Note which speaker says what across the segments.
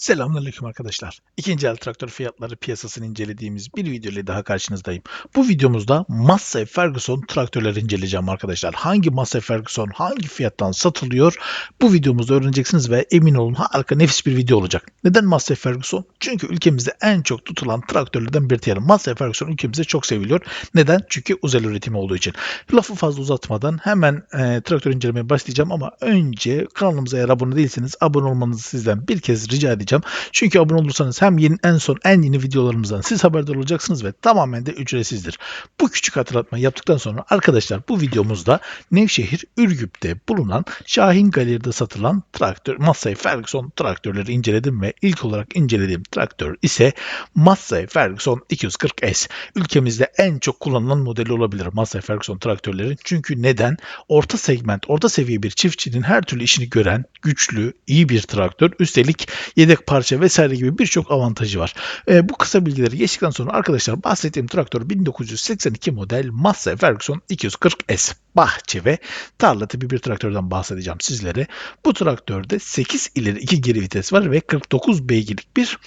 Speaker 1: Selamünaleyküm arkadaşlar. İkinci el traktör fiyatları piyasasını incelediğimiz bir video ile daha karşınızdayım. Bu videomuzda Massey Ferguson traktörleri inceleyeceğim arkadaşlar. Hangi Massey Ferguson hangi fiyattan satılıyor? Bu videomuzda öğreneceksiniz ve emin olun harika nefis bir video olacak. Neden Massey Ferguson? Çünkü ülkemizde en çok tutulan traktörlerden bir diğeri. Massey Ferguson ülkemizde çok seviliyor. Neden? Çünkü özel üretimi olduğu için. Lafı fazla uzatmadan hemen e, traktör incelemeye başlayacağım ama önce kanalımıza eğer abone değilseniz abone olmanızı sizden bir kez rica edeceğim edeceğim. Çünkü abone olursanız hem yeni, en son en yeni videolarımızdan siz haberdar olacaksınız ve tamamen de ücretsizdir. Bu küçük hatırlatmayı yaptıktan sonra arkadaşlar bu videomuzda Nevşehir Ürgüp'te bulunan Şahin Galeri'de satılan traktör Massey Ferguson traktörleri inceledim ve ilk olarak incelediğim traktör ise Massey Ferguson 240S. Ülkemizde en çok kullanılan modeli olabilir Massey Ferguson traktörlerin. Çünkü neden? Orta segment, orta seviye bir çiftçinin her türlü işini gören, güçlü, iyi bir traktör. Üstelik yedek parça vesaire gibi birçok avantajı var. E, bu kısa bilgileri geçtikten sonra arkadaşlar bahsettiğim traktör 1982 model Massey Ferguson 240S bahçe ve tarla tipi bir traktörden bahsedeceğim sizlere. Bu traktörde 8 ileri 2 geri vites var ve 49 beygirlik bir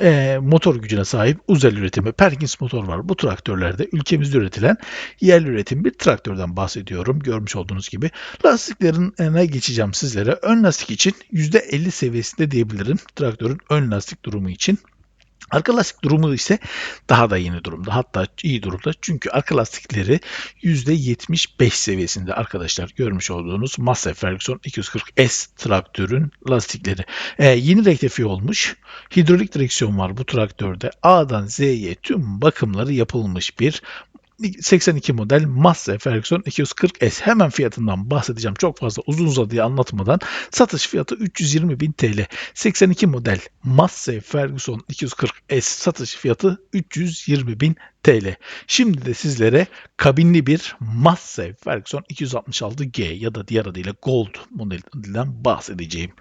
Speaker 1: e, motor gücüne sahip Uzel üretimi Perkins motor var. Bu traktörlerde ülkemizde üretilen yerli üretim bir traktörden bahsediyorum. Görmüş olduğunuz gibi. Lastiklerine geçeceğim sizlere. Ön lastik için %50 seviyesinde diyebilirim. Traktörün ön lastik durumu için. Arka lastik durumu ise daha da yeni durumda. Hatta iyi durumda. Çünkü arka lastikleri %75 seviyesinde arkadaşlar görmüş olduğunuz Massey Ferguson 240S traktörün lastikleri. Ee, yeni rektifiye olmuş. Hidrolik direksiyon var bu traktörde. A'dan Z'ye tüm bakımları yapılmış bir 82 model Massey Ferguson 240S. Hemen fiyatından bahsedeceğim. Çok fazla uzun uzadıya anlatmadan. Satış fiyatı 320 bin TL. 82 model Massey Ferguson 240S satış fiyatı 320 bin TL. Şimdi de sizlere kabinli bir Massey Ferguson 266G ya da diğer adıyla Gold modelinden bahsedeceğim.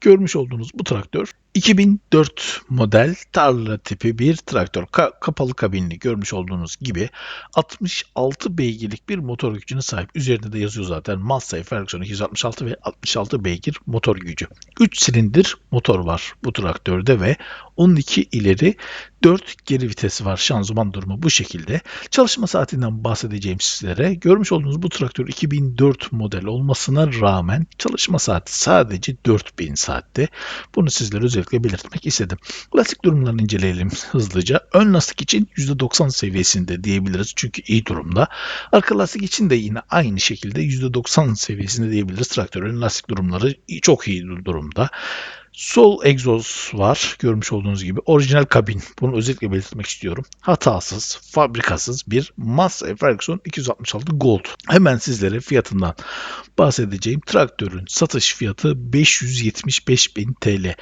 Speaker 1: Görmüş olduğunuz bu traktör 2004 model tarla tipi bir traktör. Ka- kapalı kabinli görmüş olduğunuz gibi 66 beygirlik bir motor gücüne sahip. Üzerinde de yazıyor zaten Massey Ferguson 266 ve 66 beygir motor gücü. 3 silindir motor var bu traktörde ve 12 ileri 4 geri vitesi var. Şanzıman durumu bu şekilde. Çalışma saatinden bahsedeceğim sizlere. Görmüş olduğunuz bu traktör 2004 model olmasına rağmen çalışma saati sadece 4000 saatte. Bunu sizlere özellikle belirtmek istedim. Lastik durumlarını inceleyelim hızlıca. Ön lastik için %90 seviyesinde diyebiliriz çünkü iyi durumda. Arka lastik için de yine aynı şekilde %90 seviyesinde diyebiliriz. Traktörün lastik durumları çok iyi durumda. Sol egzoz var görmüş olduğunuz gibi. Orijinal kabin. Bunu özellikle belirtmek istiyorum. Hatasız, fabrikasız bir Massey Ferguson 266 Gold. Hemen sizlere fiyatından bahsedeceğim. Traktörün satış fiyatı 575 bin TL.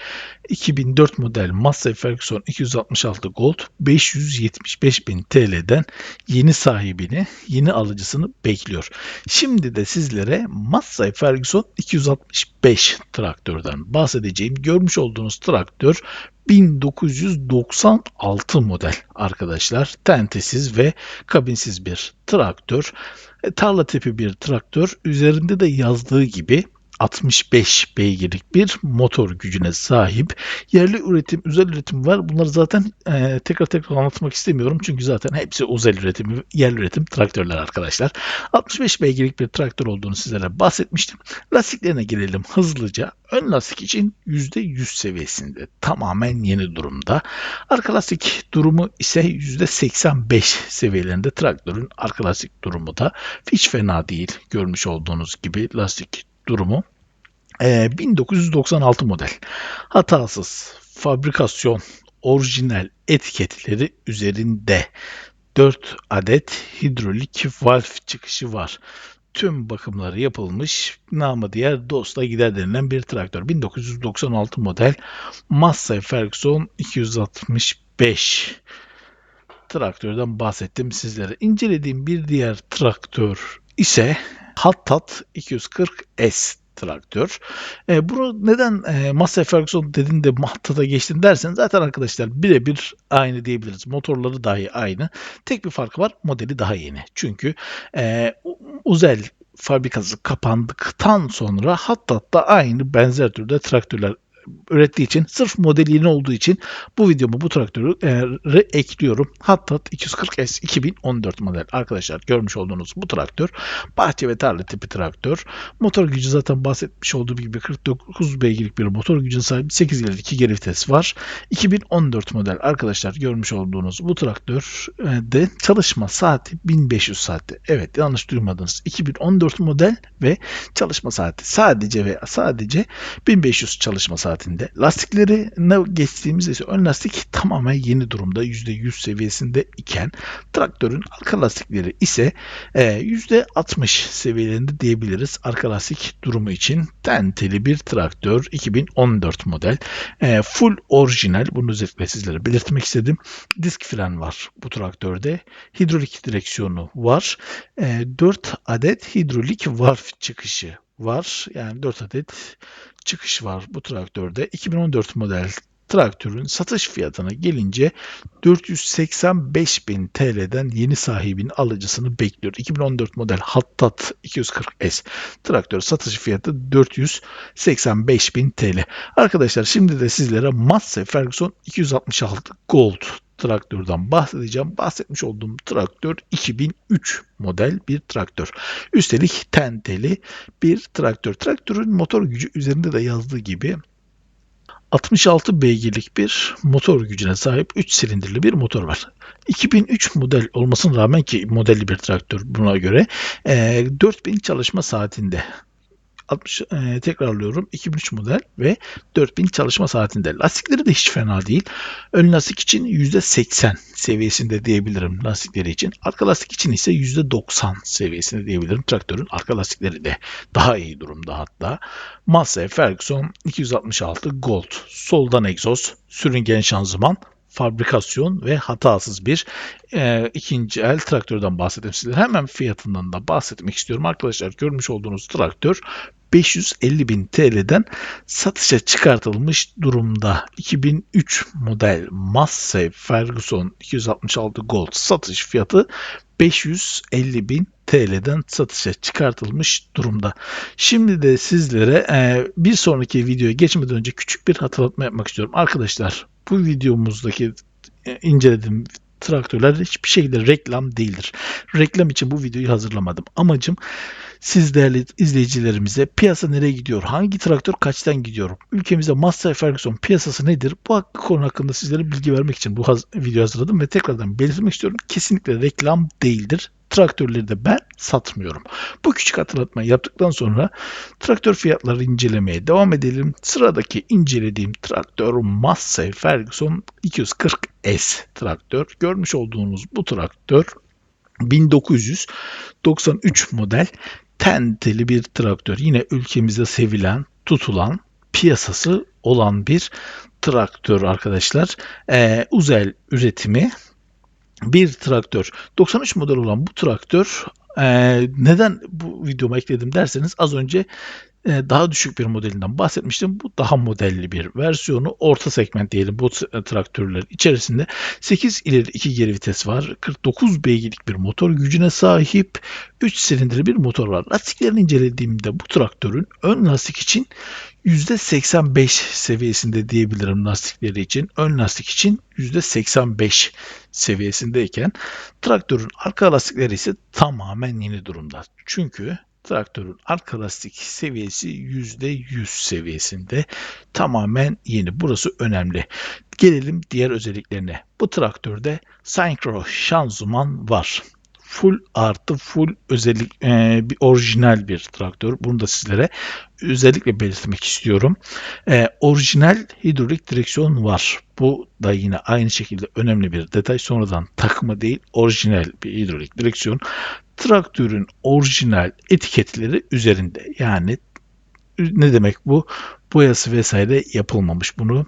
Speaker 1: 2004 model Massey Ferguson 266 Gold 575 bin TL'den yeni sahibini, yeni alıcısını bekliyor. Şimdi de sizlere Massey Ferguson 265 traktörden bahsedeceğim. Görmüş olduğunuz traktör 1996 model arkadaşlar. Tentesiz ve kabinsiz bir traktör. E, tarla tipi bir traktör. Üzerinde de yazdığı gibi 65 beygirlik bir motor gücüne sahip. Yerli üretim, özel üretim var. Bunları zaten e, tekrar tekrar anlatmak istemiyorum. Çünkü zaten hepsi özel üretim, yerli üretim traktörler arkadaşlar. 65 beygirlik bir traktör olduğunu sizlere bahsetmiştim. Lastiklerine gelelim hızlıca. Ön lastik için %100 seviyesinde. Tamamen yeni durumda. Arka lastik durumu ise %85 seviyelerinde. Traktörün arka lastik durumu da hiç fena değil. Görmüş olduğunuz gibi lastik durumu. Ee, 1996 model. Hatasız fabrikasyon orijinal etiketleri üzerinde 4 adet hidrolik valve çıkışı var. Tüm bakımları yapılmış, namı diğer dosta gider denilen bir traktör. 1996 model Massey Ferguson 265 traktörden bahsettim sizlere. İncelediğim bir diğer traktör ise Hattat 240S traktör. E, bunu neden e, Massey Ferguson dedin de Mahta'da geçtin dersen zaten arkadaşlar birebir aynı diyebiliriz. Motorları dahi aynı. Tek bir farkı var modeli daha yeni. Çünkü e, Uzel fabrikası kapandıktan sonra Hattat'ta aynı benzer türde traktörler ürettiği için sırf modeli yeni olduğu için bu videomu bu traktörü e, ekliyorum. Hattat 240S 2014 model arkadaşlar görmüş olduğunuz bu traktör bahçe ve tarla tipi traktör. Motor gücü zaten bahsetmiş olduğum gibi 49 beygirlik bir motor gücüne sahip 8 ileri 2 geri vites var. 2014 model arkadaşlar görmüş olduğunuz bu traktör e, de çalışma saati 1500 saatte. Evet yanlış duymadınız. 2014 model ve çalışma saati sadece ve sadece 1500 çalışma saatinde. Lastikleri ne geçtiğimizde ise ön lastik tamamen yeni durumda %100 seviyesinde iken traktörün arka lastikleri ise e, %60 seviyelerinde diyebiliriz arka lastik durumu için. Tenteli bir traktör 2014 model. E, full orijinal bunu özellikle sizlere belirtmek istedim. Disk fren var bu traktörde. Hidrolik direksiyonu var. E, 4 adet hidrolik valve çıkışı var. Yani 4 adet çıkış var bu traktörde. 2014 model traktörün satış fiyatına gelince 485 bin TL'den yeni sahibin alıcısını bekliyor. 2014 model Hattat 240S traktör satış fiyatı 485 bin TL. Arkadaşlar şimdi de sizlere Massey Ferguson 266 Gold traktörden bahsedeceğim. Bahsetmiş olduğum traktör 2003 model bir traktör. Üstelik tenteli bir traktör. Traktörün motor gücü üzerinde de yazdığı gibi 66 beygirlik bir motor gücüne sahip 3 silindirli bir motor var. 2003 model olmasına rağmen ki modelli bir traktör buna göre e, 4000 çalışma saatinde 60, e, tekrarlıyorum 2003 model ve 4000 çalışma saatinde. Lastikleri de hiç fena değil. Ön lastik için %80 seviyesinde diyebilirim lastikleri için. Arka lastik için ise %90 seviyesinde diyebilirim. Traktörün arka lastikleri de daha iyi durumda hatta. Massey Ferguson 266 Gold. Soldan egzoz, sürüngen şanzıman, fabrikasyon ve hatasız bir e, ikinci el traktörden bahsedeyim size. Hemen fiyatından da bahsetmek istiyorum. Arkadaşlar görmüş olduğunuz traktör 550 bin TL'den satışa çıkartılmış durumda. 2003 model Massey Ferguson 266 Gold satış fiyatı 550 bin TL'den satışa çıkartılmış durumda. Şimdi de sizlere e, bir sonraki videoya geçmeden önce küçük bir hatırlatma yapmak istiyorum. Arkadaşlar bu videomuzdaki e, incelediğim traktörler hiçbir şekilde reklam değildir. Reklam için bu videoyu hazırlamadım. Amacım siz değerli izleyicilerimize piyasa nereye gidiyor, hangi traktör kaçtan gidiyor, ülkemizde Massey Ferguson piyasası nedir bu konu hakkında sizlere bilgi vermek için bu haz video hazırladım ve tekrardan belirtmek istiyorum. Kesinlikle reklam değildir traktörleri de ben satmıyorum. Bu küçük hatırlatmayı yaptıktan sonra traktör fiyatları incelemeye devam edelim. Sıradaki incelediğim traktör Massey Ferguson 240S traktör. Görmüş olduğunuz bu traktör 1993 model tenteli bir traktör. Yine ülkemizde sevilen, tutulan, piyasası olan bir traktör arkadaşlar. Ee, Uzel üretimi bir traktör. 93 model olan bu traktör e, neden bu videoma ekledim derseniz az önce e, daha düşük bir modelinden bahsetmiştim. Bu daha modelli bir versiyonu. Orta segment diyelim bu traktörler içerisinde 8 ileri 2 geri vites var. 49 beygirlik bir motor gücüne sahip. 3 silindirli bir motor var. Lastiklerini incelediğimde bu traktörün ön lastik için %85 seviyesinde diyebilirim lastikleri için. Ön lastik için %85 seviyesindeyken traktörün arka lastikleri ise tamamen yeni durumda. Çünkü traktörün arka lastik seviyesi %100 seviyesinde tamamen yeni. Burası önemli. Gelelim diğer özelliklerine. Bu traktörde Synchro şanzıman var full artı full özellik e, bir orijinal bir traktör. Bunu da sizlere özellikle belirtmek istiyorum. E, orijinal hidrolik direksiyon var. Bu da yine aynı şekilde önemli bir detay. Sonradan takma değil orijinal bir hidrolik direksiyon. Traktörün orijinal etiketleri üzerinde. Yani ne demek bu? Boyası vesaire yapılmamış. Bunu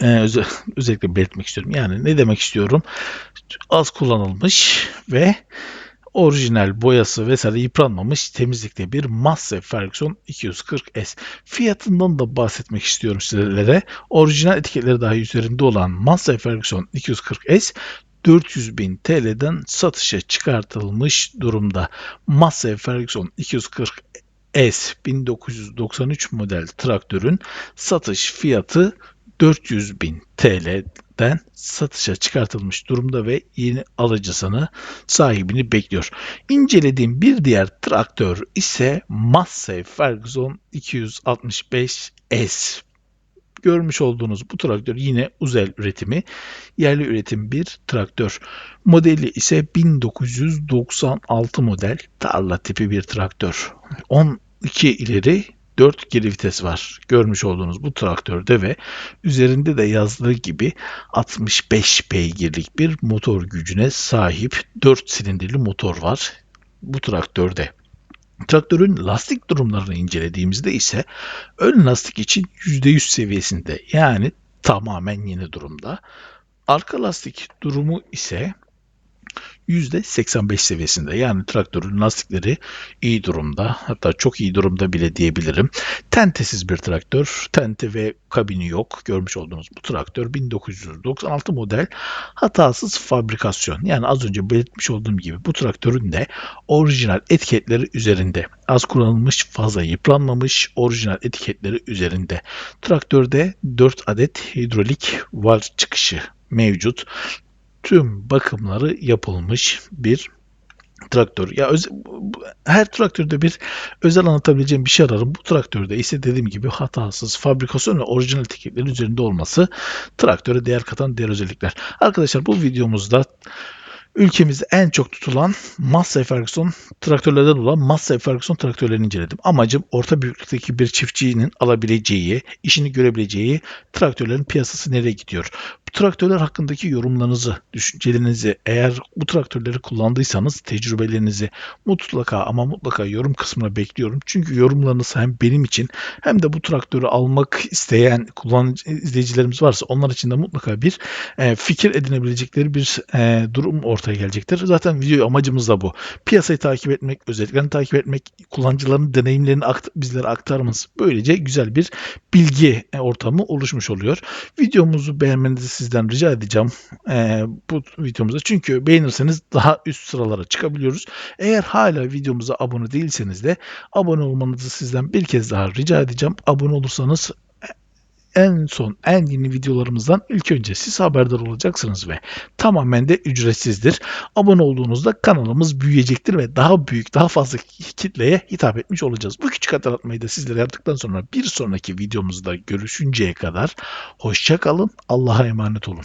Speaker 1: e, özellikle belirtmek istiyorum. Yani ne demek istiyorum? Az kullanılmış ve orijinal boyası vesaire yıpranmamış temizlikte bir Massey Ferguson 240S. Fiyatından da bahsetmek istiyorum sizlere. Orijinal etiketleri dahi üzerinde olan Massey Ferguson 240S 400 bin TL'den satışa çıkartılmış durumda. Massey Ferguson 240 S 1993 model traktörün satış fiyatı 400 bin TL'den satışa çıkartılmış durumda ve yeni alıcısını sahibini bekliyor. İncelediğim bir diğer traktör ise Massey Ferguson 265S. Görmüş olduğunuz bu traktör yine Uzel üretimi, yerli üretim bir traktör. Modeli ise 1996 model tarla tipi bir traktör. 12 ileri 4 geri vites var. Görmüş olduğunuz bu traktörde ve üzerinde de yazdığı gibi 65 beygirlik bir motor gücüne sahip 4 silindirli motor var bu traktörde. Traktörün lastik durumlarını incelediğimizde ise ön lastik için %100 seviyesinde yani tamamen yeni durumda. Arka lastik durumu ise %85 seviyesinde. Yani traktörün lastikleri iyi durumda. Hatta çok iyi durumda bile diyebilirim. Tentesiz bir traktör. Tente ve kabini yok. Görmüş olduğunuz bu traktör 1996 model hatasız fabrikasyon. Yani az önce belirtmiş olduğum gibi bu traktörün de orijinal etiketleri üzerinde. Az kullanılmış, fazla yıpranmamış orijinal etiketleri üzerinde. Traktörde 4 adet hidrolik valv çıkışı mevcut tüm bakımları yapılmış bir traktör. Ya öz, her traktörde bir özel anlatabileceğim bir şey ararım. Bu traktörde ise dediğim gibi hatasız fabrikasyon ve orijinal etiketlerin üzerinde olması traktöre değer katan diğer özellikler. Arkadaşlar bu videomuzda ülkemizde en çok tutulan Massey Ferguson traktörlerden olan Massey Ferguson traktörlerini inceledim. Amacım orta büyüklükteki bir çiftçinin alabileceği, işini görebileceği traktörlerin piyasası nereye gidiyor? Bu traktörler hakkındaki yorumlarınızı, düşüncelerinizi, eğer bu traktörleri kullandıysanız tecrübelerinizi mutlaka ama mutlaka yorum kısmına bekliyorum. Çünkü yorumlarınız hem benim için hem de bu traktörü almak isteyen kullanıcı izleyicilerimiz varsa onlar için de mutlaka bir e, fikir edinebilecekleri bir e, durum ortaya gelecektir. Zaten video amacımız da bu. Piyasayı takip etmek, özelliklerini takip etmek, kullanıcıların deneyimlerini akt bizlere aktarmamız. Böylece güzel bir bilgi e, ortamı oluşmuş oluyor. Videomuzu beğenmenizi sizden rica edeceğim e, bu videomuzda. Çünkü beğenirseniz daha üst sıralara çıkabiliyoruz. Eğer hala videomuza abone değilseniz de abone olmanızı sizden bir kez daha rica edeceğim. Abone olursanız en son en yeni videolarımızdan ilk önce siz haberdar olacaksınız ve tamamen de ücretsizdir. Abone olduğunuzda kanalımız büyüyecektir ve daha büyük, daha fazla kitleye hitap etmiş olacağız. Bu küçük hatırlatmayı da sizlere yaptıktan sonra bir sonraki videomuzda görüşünceye kadar hoşça kalın. Allah'a emanet olun.